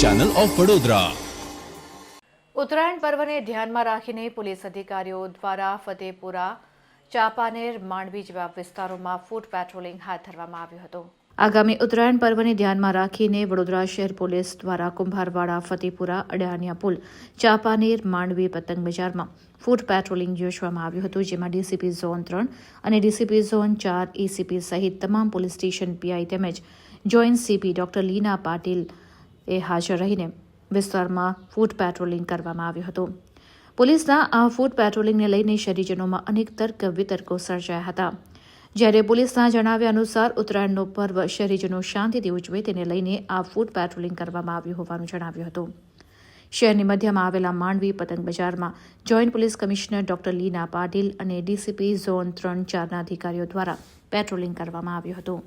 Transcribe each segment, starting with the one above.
Channel of Vadodara Uttarayan પર્વને ધ્યાનમાં રાખીને પોલીસ અધિકારીઓ દ્વારા ફતેપુરા, ચાપાનેર, માંડવી જેવા વિસ્તારોમાં ફૂટ પેટ્રોલિંગ હાથ ધરવામાં આવ્યું હતું. આગામી ઉત્તરાયણ પર્વને ધ્યાનમાં રાખીને વડોદરા શહેર પોલીસ દ્વારા કુંભારવાડા, ફતેપુરા અડાનિયા પુલ, ચાપાનેર, માંડવી પતંગ બજારમાં ફૂટ પેટ્રોલિંગ યોજવામાં આવ્યું હતું, જેમાં ડીસીપી ઝોન ત્રણ અને ડીસીપી ઝોન ચાર એસીપી સહિત તમામ પોલીસ સ્ટેશન પીઆઈ તેમજ joint CP doctor Leena Patil એ હાજર રહીને વિસ્તારમાં ફૂટ પેટ્રોલિંગ કરવામાં આવ્યું હતું. પોલીસના આ ફૂટ પેટ્રોલિંગને લઈને શહેરીજનોમાં અનેક તર્ક વિતર્કો સર્જાયા હતા. જ્યારે પોલીસના જણાવ્યા અનુસાર ઉત્તરાયણનો પર્વ શહેરીજનો શાંતિથી ઉજવે તેને લઈને આ ફૂટ પેટ્રોલિંગ કરવામાં આવ્યું હોવાનું જણાવ્યું હતું. શહેરની મધ્યમાં આવેલા માંડવી પતંગ બજારમાં joint police commissioner doctor Leena Patil અને ડીસીપી ઝોન ત્રણ ચારના અધિકારીઓ દ્વારા પેટ્રોલિંગ કરવામાં આવ્યું હતું.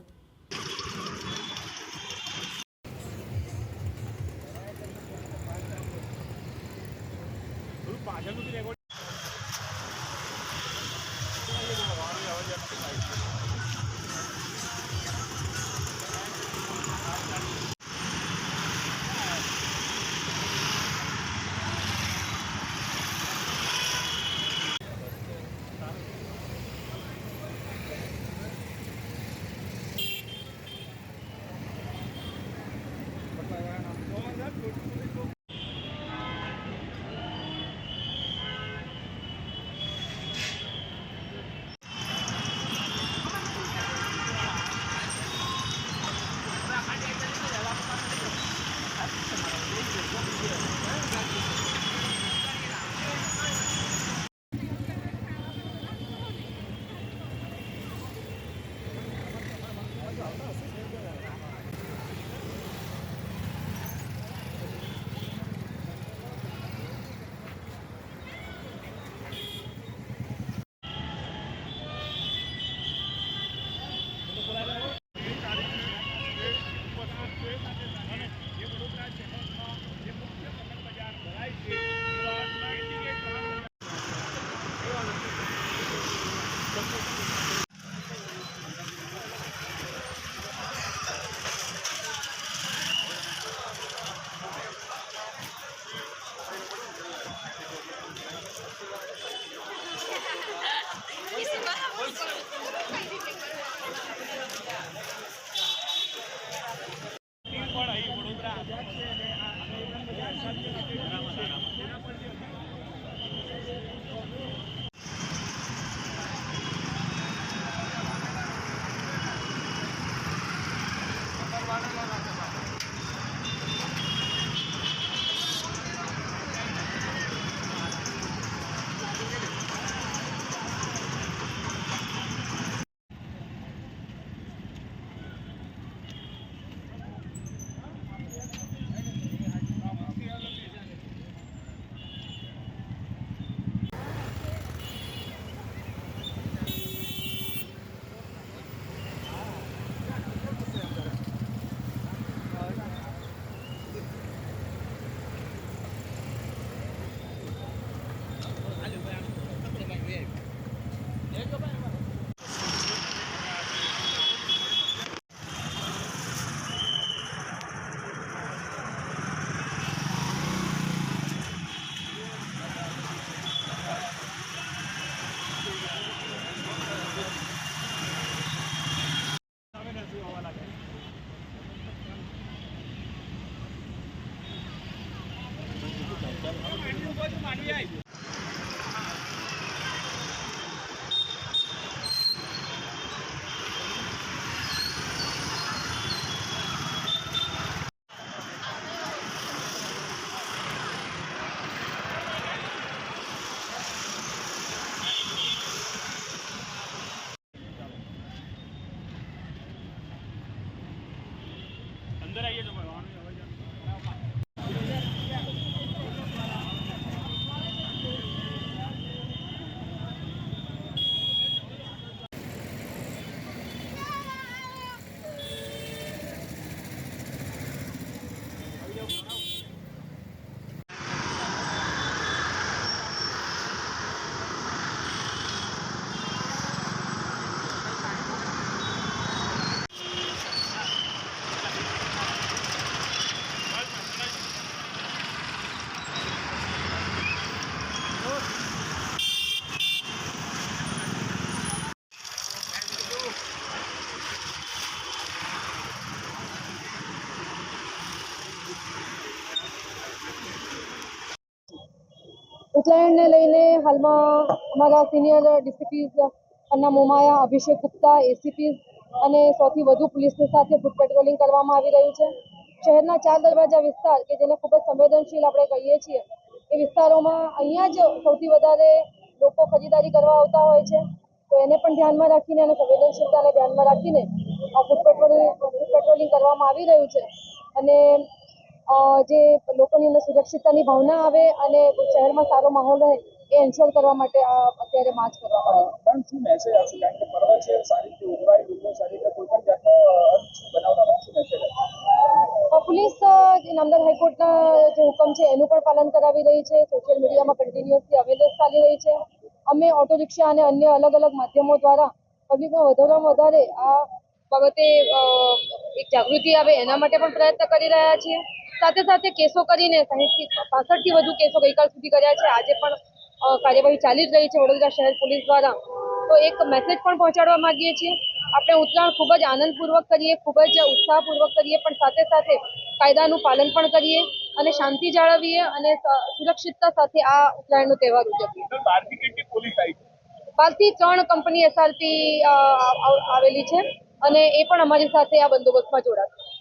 Gracias. અંદર આવીએ તો ભણવાનું ઉત્તરાયણને લઈને હાલમાં અમારા senior DCP Anna Momaya, Abhishek Gupta ACP અને સૌથી વધુ પોલીસની સાથે ફૂટ પેટ્રોલિંગ કરવામાં આવી રહ્યું છે. શહેરના ચાર દરવાજા વિસ્તાર, કે જેને ખૂબ જ સંવેદનશીલ આપણે કહીએ છીએ, એ વિસ્તારોમાં અહીંયા જ સૌથી વધારે લોકો ખરીદારી કરવા આવતા હોય છે. તો એને પણ ધ્યાનમાં રાખીને અને સંવેદનશીલતાને ધ્યાનમાં રાખીને આ ફૂટ પેટ્રોલિંગ ફૂટ પેટ્રોલિંગ કરવામાં આવી રહ્યું છે. અને જે લોકોની અંદર સુરક્ષિતતાની ભાવના આવે અને શહેરમાં સારો માહોલ રહે એ એન્શ્યોર કરવા માટે આ અત્યારે માર્ચ કરવામાં આવે પણ શું મેસેજ આવશે કારણ કે પર્વ છે સારી રીતે ઉજવાય લોકો સારી રીતે કોઈ પણ જાતનો અંત શું મેસેજ પોલીસ નામદાર હાઈકોર્ટના જે હુકમ છે એનું પણ પાલન કરાવી રહી છે સોશિયલ મીડિયામાં કન્ટિન્યુઅસલી અવેરનેસ ચાલી રહી છે. અમે ઓટો રિક્ષા અને અન્ય અલગ અલગ માધ્યમો દ્વારા પબ્લિકમાં વધારેમાં વધારે આ બાબતે એક જાગૃતિ આવે એના માટે પણ પ્રયત્ન કરી રહ્યા છીએ. સાથે સાથે કેસો કરીને સાહીઠથી પાસઠથી વધુ કેસો ગઈકાલ સુધી કર્યા છે. આજે પણ કાર્યવાહી ચાલી જ રહી છે વડોદરા શહેર પોલીસ દ્વારા. તો એક મેસેજ પણ પહોંચાડવા માંગીએ છીએ. આપણે ઉત્તરાયણ ખૂબ જ આનંદપૂર્વક કરીએ ખૂબ જ ઉત્સાહપૂર્વક કરીએ પણ સાથે સાથે કાયદાનું પાલન પણ કરીએ અને શાંતિ જાળવીએ અને સુરક્ષિતતા સાથે આ ઉત્તરાયણનો તહેવાર ઉજવીએ. બારથી ત્રણ કંપની એસઆરપી આવેલી છે. અને એ પણ અમારી સાથે આ બંદોબસ્તમાં જોડાશે.